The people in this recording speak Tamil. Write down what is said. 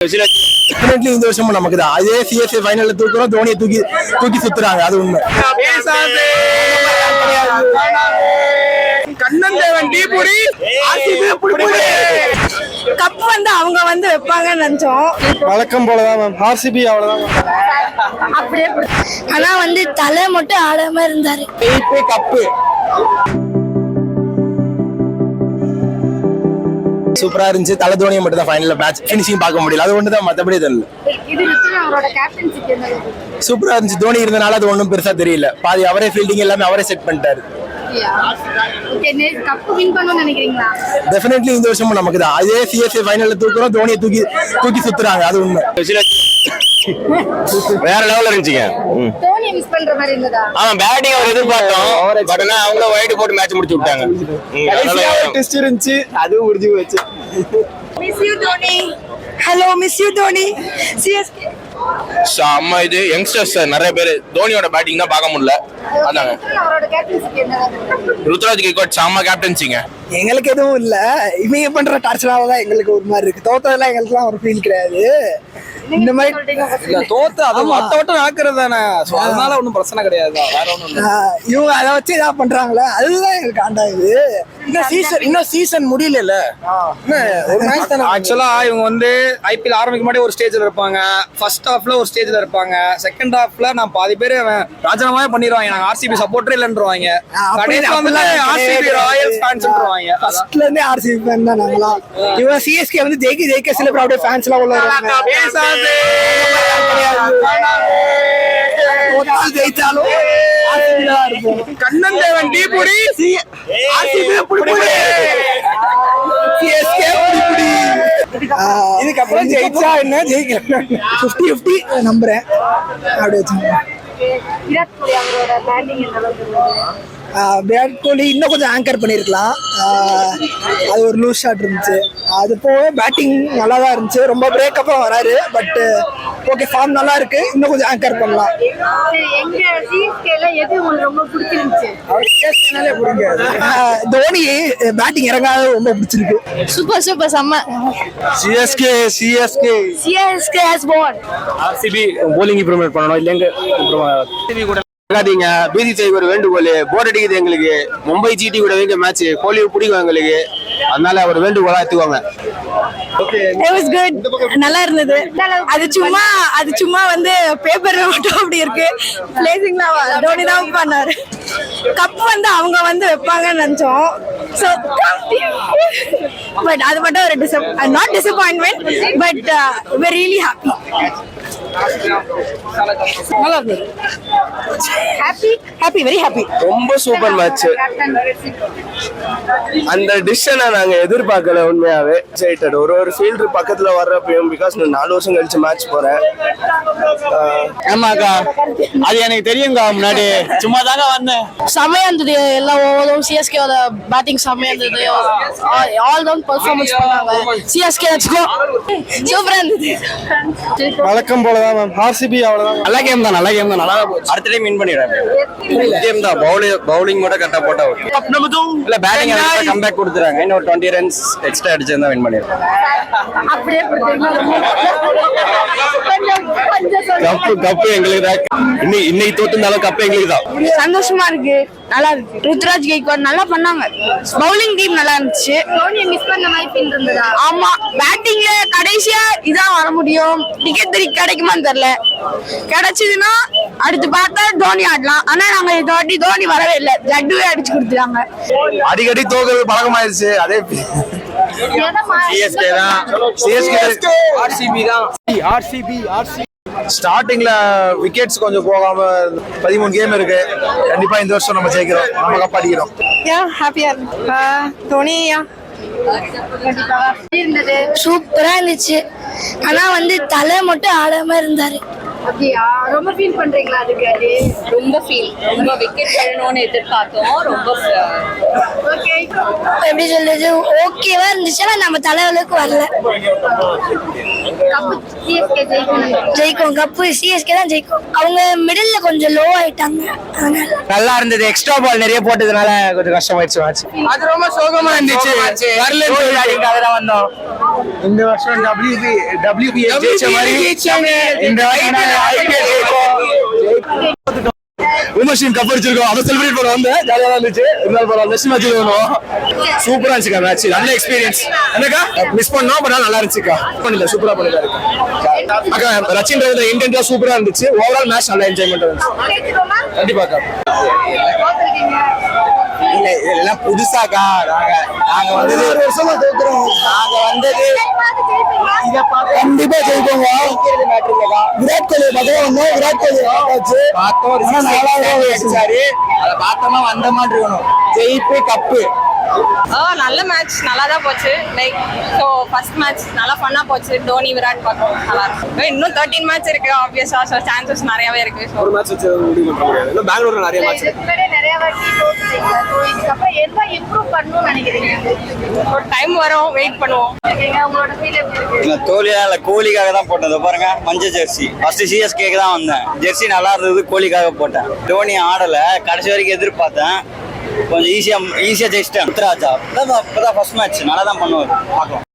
டெஃபினெட்லி இந்த வருஷமும் நமக்கு தான் அதே சிஎஸ்ஏ ஃபைனல்ல தூக்குறோம் தோனியை தூக்கி தூக்கி சுத்துறாங்க. அது உண்மை. கண்ணன் தேவன் டீபுரி கப் வந்து அவங்க வந்து வைப்பாங்கன்னு நினைச்சோம். வழக்கம் போலதான் மேம் ஆர்சிபி அவ்வளவுதான் அப்படியே ஆனா வந்து தலை மட்டும் ஆடாம இருந்தாரு. கப்பு சூப்பரா இருந்துச்சு. தலை தோனியை மட்டும் தான் ஃபைனல்ல மேட்ச் ஃபினிஷிங் பார்க்க முடியல. அது ஒன்று தான் மற்றபடி தெரியல சூப்பரா இருந்துச்சு. தோனி இருந்தனால அது ஒன்றும் பெருசா தெரியல. பாதி அவரே ஃபீல்டிங் எல்லாமே அவரே செட் பண்ணிட்டாரு. ஓகே கப் வின் பண்ணணும்னு நினைக்கிறீங்களா? டெஃபினெட்லி இந்த வருஷமும் நமக்கு தான் அதே சிஎஸ்ஏ ஃபைனல்ல தூக்குறோம் தோனியை தூக்கி தூக்கி சுத்துறாங்க. அது உண்மை. வேற லெவல்ல இருந்துச்சுங்க. தோனியை மிஸ் பண்ற மாதிரி இருந்ததா? ஆமா பேட்டிங் அவர் எதிர்பார்த்தோம். பட் ஆனா அவங்க ஒயிட் போட்டு மேட்ச் முடிச்சு விட்டாங்க. அதனால டெஸ்ட் இருந்துச்சு. அதுவும் முடிஞ்சு போச்சு. Miss you Dhoni. Hello miss you Dhoni. CSK செம்ம இது. யங்ஸ்டர்ஸ் நிறைய பேர். தோனியோட பேட்டிங் தான் பார்க்க முடியல. அதாங்க. ருத்ராஜ் கிகோட் செம்ம கேப்டன்சிங்க எங்களுக்கு எதுவும் இல்ல. இவங்க பண்ற டார்ச்சரால தான் எங்களுக்கு ஒரு மாதிரி இருக்கு. தோத்ததெல்லாம் எங்களுக்குலாம் ஒரு ஃபீல் கிடையாது. இந்த மாதிரி தோத்து அது மத்த வட்டம் நடக்கிறது தானே So, அதனால ஒண்ணும் பிரச்சனை கிடையாது. வேற ஆஹ், இவங்க அதை வச்சு இதா பண்றாங்களே அதுதான் எங்களுக்கு ஆண்டாகுது இன்னும் சீசன் இன்னும் சீசன் முடியல ஒரு மேட்ச் தானே ஆக்சுவலா இவங்க வந்து ஐபிஎல் ஆரம்பிக்க முன்னாடி ஒரு ஸ்டேஜ்ல இருப்பாங்க. ஃபர்ஸ்ட் ஹாஃப்ல ஒரு ஸ்டேஜ்ல இருப்பாங்க. செகண்ட் ஹாஃப்ல நான் பாதி பேர் ராஜினாமாவே பண்ணிடுவாங்க. நாங்க ஆர்சிபி சப்போர்ட்டே இல்லைன்றவாங்க. கடைசியில வந்து ஆர்சிபி. ராயல்ஸ் ஃபேன்ஸ்ன்றவாங்க அதான். ஃபர்ஸ்ட்ல இருந்தே ஆர்சிபி ஃபேன் தான் இவங்க சிஎஸ்கே வந்து ஜெயிக்க ஜெயிக்க சில பேர் அப்படியே ஃபேன்ஸ் எல்லாம் உள்ள ஜெயிச்சாலும் கண்ணன் தேவன் டீபுரி ஆர்சிபி புடி புடி! சிஎஸ்கே புடி! புடி இதுக்கப்புறம் ஜெயிச்சா என்ன? ஜெயிக்கல. ஃபிஃப்டி ஃபிஃப்டி நம்புறேன். அப்படி வச்சுக்கோங்க. விராட் கோலி அவரோட பேட்டிங் என்ன அளவுக்கு இருந்தது ஆஹ் விராட் கோலி இன்னும் கொஞ்சம் ஆங்கர் பண்ணியிருக்கலாம் அது ஒரு லூஸ் ஷாட் இருந்துச்சு. அது போக பேட்டிங் நல்லா தான் இருந்துச்சு. ரொம்ப பிரேக்கப்பாக வராரு பட் ஓகே ஃபார்ம் நல்லா இருக்கு. இன்னும் கொஞ்சம் ஆங்கர் பண்ணலாம். தோனி பேட்டிங் இறங்காத ரொம்ப பிடிச்சிருக்கு. சூப்பர் சூப்பர் செம்ம. CSK CSK CSK has born RCB bowling improvement பண்ணணும். இல்லைங்க இருக்காதீங்க பிசிசிஐ ஒரு வேண்டுகோள். போர் அடிக்குது எங்களுக்கு. மும்பை ஜிடி கூட வைக்க மேட்ச் கோலி பிடிக்கும் எங்களுக்கு. அதனால ஒரு வேண்டுகோளா எடுத்துக்கோங்க. நல்லா இருந்தது. அது சும்மா அது சும்மா வந்து பேப்பர் மட்டும் அப்படி இருக்கு. பிளேசிங்லாம் தோனி தான் பண்ணாரு. கப் வந்து அவங்க வந்து வைப்பாங்கன்னு நினைச்சோம். ஸோ பட் அது மட்டும் ஒரு டிசப் not disappointment but we're really happy. நல்லா இருந்தது ஹாப்பி ஹாப்பி வெரி ஹாப்பி ரொம்ப சூப்பர் மேட்ச் அந்த டிசிஷனை நாங்க எதிர்பார்க்கல உண்மையாவே. ஜெயிட்டட் ஒரு ஒரு ஃபீல்டர் பக்கத்துல வர்றப்பயும் பிகாஸ் நான் நாலு வருஷம் கழிச்சு மேட்ச் போறேன். ஆமாக்கா. அது எனக்கு தெரியுங்க முன்னாடி. சும்மா தாங்க வந்தேன். செமையா இருந்தது. எல்லா ஓவரும் சிஎஸ்கேவோட பேட்டிங் செமையா இருந்தது. ஆல் டவுன் பெர்ஃபார்மன்ஸ் பண்ணாங்க. சிஎஸ்கே லெட்ஸ் சூப்பரா இருந்தது. வழக்கம் போலதான் மேம் ஆர்சிபி அவ்வளவுதான் நல்ல கேம் தான் நல்ல கேம் தான். நல்லா போச்சு. அடுத்த டைம் வின் பண்ணிடுறேன் கேம் தான். பவுலிங் பவுலிங் மட்டும் கரெக்டா போட்டா ஓகே இல்ல பேட்டிங் கம்பேக் கொடுத்துறாங்க. இன்னும் டுவெண்ட்டி ரன்ஸ் எக்ஸ்ட்ரா அடிச்சிருந்தா வின் பண்ணிடுறேன் அப்படியே. கப்பு கப்பு எங்களுக்கு தான் இன்னைக்கு இன்னைக்கு தோத்துனாலும் கப்பு எங்களுக்கு தான் சந்தோஷமா இருக்கு. நல்லா இருக்கு ருத்ராஜ் கெய்க்வாட் நல்லா பண்ணாங்க. பவுலிங் டீம் நல்லா இருந்துச்சு. தோனியை மிஸ் பண்ண மாதிரி ஃபீல் இருந்ததா? ஆமா. பேட்டிங்ல கடைசியா இதான் வர முடியும். டிக்கெட் திரி கிடைக்குமான்னு தெரியல. கிடைச்சதுன்னா அடுத்து பார்த்தா தோனி ஆடலாம். ஆனா நாங்க இந்த வாட்டி தோனி வரவே இல்லை. ஜட்டுவே அடிச்சு கொடுத்துட்டாங்க. அடிக்கடி தோக்குறது பழக்கமாயிருச்சு. அதே சிஎஸ்கே தான். சிஎஸ்கே ஆர்சிபி தான். ஸ்டார்டிங்ல விக்கெட்ஸ் கொஞ்சம் போகாம பதிமூணு கேம் இருக்கு. கண்டிப்பா இந்த வருஷம் நம்ம ஜெயிக்கிறோம். நம்ம கப் அடிக்கிறோம். ஹாப்பியா இருந்தது? சூப்பரா இருந்துச்சு. ஆனா வந்து தலை மட்டும் ஆடாம இருந்தாரு. அப்படியா? ரொம்ப ஃபீல் பண்றீங்களா அதுக்கு அது? ரொம்ப ஃபீல் ரொம்ப விக்கெட் விழணும்னு எதிர்பார்த்தோம். ரொம்ப ஓகே எப்படி சொல்றது? ஓகேவா இருந்துச்சு ஆனா நம்ம தலைவலுக்கு வரல. கப்பு சிஎஸ்கே ஜெயிக்கணும். ஜெயிக்கும். கப்பு சிஎஸ்கே தான் ஜெயிக்கும். அவங்க மிடில்ல கொஞ்சம் லோ ஆயிட்டாங்க. நல்லா இருந்தது. எக்ஸ்ட்ரா பால் நிறைய போட்டதுனால கொஞ்சம் கஷ்டமாயிடுச்சு மேட்ச் அது ரொம்ப சோகமா இருந்துச்சு. வரல வந்தோம். இந்த வருஷம் டபிள்யூபி டபிள்யூபி ஜெயிச்ச மாதிரி இந்த உமர்ஷின் கப் அடிச்சிருக்கோம் அதை செலிப்ரேட் பண்ண வந்தேன் ஜாலியா தான் இருந்துச்சு. இருந்தாலும் பரவாயில்ல நெக்ஸ்ட் மேட்ச் வேணும் சூப்பரா இருந்துச்சுக்கா மேட்ச் நல்ல எக்ஸ்பீரியன்ஸ் என்னக்கா? மிஸ் பண்ணோம் பட் நல்லா இருந்துச்சுக்கா பண்ணல சூப்பரா பண்ணல அக்கா. ரச்சின் ரவி இன்டென்டா சூப்பரா இருந்துச்சு. ஓவரால் மேட்ச் நல்ல என்ஜாய்மெண்ட் இருந்துச்சு. கண்டிப்பாக்கா இல்ல இதெல்லாம் புதுசாக்கா நாங்க நாங்க வந்தது ஒரு வருஷமா தோக்குறோம் நாங்க வந்தது கண்டிப்பா ஜெயிப்போங்க. விராட் கோலி வந்தோம் விராட் கோலி ஆச்சு பார்த்தோம் நாலாயிரம் அடிச்சாரு. அதை பார்த்தோமா வந்த மாதிரி இருக்கணும். ஜெயிப்பு கப்பு. நல்ல மேட்ச் நல்லா தான் போச்சு. லைக் ஸோ ஃபர்ஸ்ட் மேட்ச் நல்லா ஃபன்னா போச்சு. தோனி விராட் பார்க்கணும் நல்லா இருக்கும். இன்னும் தேர்ட்டின் மேட்ச் இருக்கு ஆப்வியஸா ஸோ சான்சஸ் நிறையவே இருக்கு. ஒரு மேட்ச் வச்சு முடிவு இன்னும் பெங்களூர்ல நிறைய மேட்ச் நிறைய வாட்டி தோத்துட்டீங்க ஸோ இதுக்கப்புறம் இம்ப்ரூவ் பண்ணணும்னு நினைக்கிறீங்க ஒரு டைம் வரும் வெயிட் பண்ணுவோம். உங்களோட ஃபீல் எப்படி இருக்கு தோலியா இல்ல கோலிக்காக தான் போட்டது பாருங்க மஞ்சள் ஜெர்சி ஃபர்ஸ்ட் சிஎஸ்கேக்கு தான் வந்தேன். ஜெர்சி நல்லா இருந்தது கோலிக்காக போட்டேன். தோனி ஆடல. கடைசி வரைக்கும் எதிர்பார்த்தேன். கொஞ்சம் ஈஸியா ஈஸியா ஜெயிச்சிட்டேன். ருத்ராஜா. இப்பதான் இப்பதான் ஃபர்ஸ்ட் மேட்ச் நல்லா தான் பண்ணுவார். பார்க்கலாம்.